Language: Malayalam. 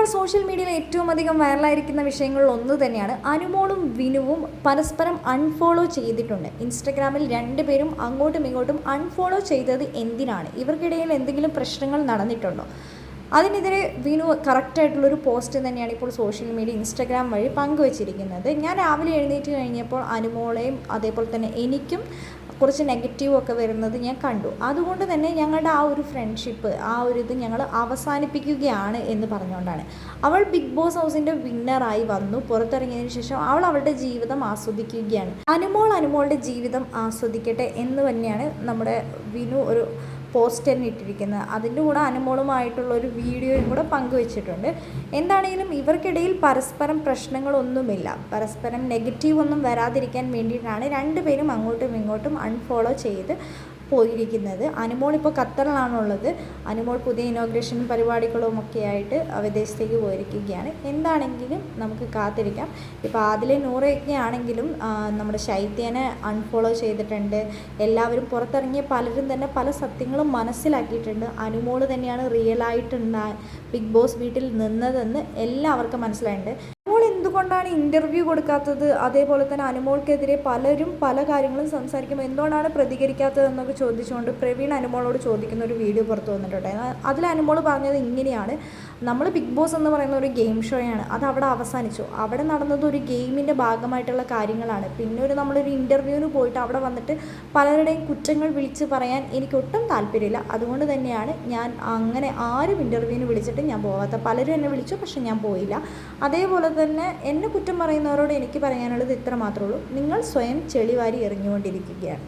ഇപ്പോൾ സോഷ്യൽ മീഡിയയിൽ ഏറ്റവും അധികം വൈറലായിരിക്കുന്ന വിഷയങ്ങളിൽ ഒന്ന് തന്നെയാണ്. അനുമോളും വിനുവും പരസ്പരം അൺഫോളോ ചെയ്തിട്ടുണ്ട്. ഇൻസ്റ്റഗ്രാമിൽ രണ്ടുപേരും അങ്ങോട്ടും ഇങ്ങോട്ടും അൺഫോളോ ചെയ്തത് എന്തിനാണ്? ഇവർക്കിടയിൽ എന്തെങ്കിലും പ്രശ്നങ്ങൾ നടന്നിട്ടുണ്ടോ? അതിനെതിരെ വിനു കറക്റ്റായിട്ടുള്ളൊരു പോസ്റ്റ് തന്നെയാണ് ഇപ്പോൾ സോഷ്യൽ മീഡിയ ഇൻസ്റ്റഗ്രാം വഴി പങ്കുവച്ചിരിക്കുന്നത്. ഞാൻ രാവിലെ എഴുന്നേറ്റ് കഴിഞ്ഞപ്പോൾ അനുമോളെയും അതേപോലെ തന്നെ എനിക്കും കുറച്ച് നെഗറ്റീവ് ഒക്കെ വരുന്നത് ഞാൻ കണ്ടു. അതുകൊണ്ട് തന്നെ ഞങ്ങളുടെ ആ ഒരു ഫ്രണ്ട്ഷിപ്പ് ആ ഒരു ഇത് ഞങ്ങൾ അവസാനിപ്പിക്കുകയാണ് എന്ന് പറഞ്ഞുകൊണ്ടാണ്. അവൾ ബിഗ് ബോസ് ഹൗസിന്റെ വിന്നറായി വന്നു. പുറത്തിറങ്ങിയതിന് ശേഷം അവൾ അവളുടെ ജീവിതം ആസ്വദിക്കുകയാണ്. അനുമോൾ അനുമോളുടെ ജീവിതം ആസ്വദിക്കട്ടെ എന്ന് തന്നെയാണ് നമ്മുടെ വിനു ഒരു പോസ്റ്റ് തന്നെ ഇട്ടിരിക്കുന്നത്. അതിന്റെ കൂടെ അനുമോളുമായിട്ടുള്ള ഒരു വീഡിയോയും കൂടെ പങ്കുവച്ചിട്ടുണ്ട്. എന്താണെങ്കിലും ഇവർക്കിടയിൽ പരസ്പരം പ്രശ്നങ്ങളൊന്നുമില്ല. പരസ്പരം നെഗറ്റീവ് ഒന്നും വരാതിരിക്കാൻ വേണ്ടിയിട്ടാണ് രണ്ടുപേരും അങ്ങോട്ടും ഇങ്ങോട്ടും അൺഫോളോ ചെയ്ത് പോയിരിക്കുന്നത്. അനുമോൾ ഇപ്പോൾ ഖത്തറിലാണുള്ളത്. അനുമോൾ പുതിയ ഇനോഗ്രേഷൻ പരിപാടികളും ഒക്കെ ആയിട്ട് വിദേശത്തേക്ക് പോയിരിക്കുകയാണ്. എന്താണെങ്കിലും നമുക്ക് കാത്തിരിക്കാം. ഇപ്പോൾ ആദിലെ നൂറയൊക്കെ ആണെങ്കിലും നമ്മുടെ ശൈത്യനെ അൺഫോളോ ചെയ്തിട്ടുണ്ട്. എല്ലാവരും പുറത്തിറങ്ങിയ പലരും തന്നെ പല സത്യങ്ങളും മനസ്സിലാക്കിയിട്ടുണ്ട്. അനുമോൾ തന്നെയാണ് റിയലായിട്ടുണ്ടാ ബിഗ് ബോസ് വീട്ടിൽ നിന്നതെന്ന് എല്ലാവർക്കും മനസ്സിലായിട്ടുണ്ട്. എന്തുകൊണ്ടാണ് ഇന്റർവ്യൂ കൊടുക്കാത്തത്. അതേപോലെ തന്നെ അനുമോൾക്കെതിരെ പലരും പല കാര്യങ്ങളും സംസാരിക്കുമ്പോൾ എന്തുകൊണ്ടാണ് പ്രതികരിക്കാത്തത് എന്നൊക്കെ ചോദിച്ചുകൊണ്ട് പ്രവീൺ അനുമോളോട് ചോദിക്കുന്ന ഒരു വീഡിയോ പുറത്തു വന്നിട്ടുണ്ടായിരുന്നു അതിൽ അനുമോൾ പറഞ്ഞത് ഇങ്ങനെയാണ്. നമ്മൾ ബിഗ് ബോസ് എന്ന് പറയുന്ന ഒരു ഗെയിം ഷോയാണ് അത് അവിടെ അവസാനിച്ചു. അവിടെ നടന്നത് ഒരു ഗെയിമിന്റെ ഭാഗമായിട്ടുള്ള കാര്യങ്ങളാണ്. പിന്നെ ഒരു നമ്മളൊരു ഇന്റർവ്യൂവിന് പോയിട്ട് അവിടെ വന്നിട്ട് പലരുടെയും കുറ്റങ്ങൾ വിളിച്ച് പറയാൻ എനിക്ക് ഒട്ടും താല്പര്യമില്ല. അതുകൊണ്ട് തന്നെയാണ് ഞാൻ അങ്ങനെ ആരും ഇന്റർവ്യൂവിന് വിളിച്ചിട്ട് ഞാൻ പോകാത്ത പലരും എന്നെ വിളിച്ചു പക്ഷെ ഞാൻ പോയില്ല. അതേപോലെ തന്നെ എന്നെ കുറ്റം പറയുന്നവരോട് എനിക്ക് പറയാനുള്ളത് ഇത്ര മാത്രമേ ഉള്ളൂ. നിങ്ങൾ സ്വയം ചെളിവാരി എറിഞ്ഞുകൊണ്ടിരിക്കുകയാണ്.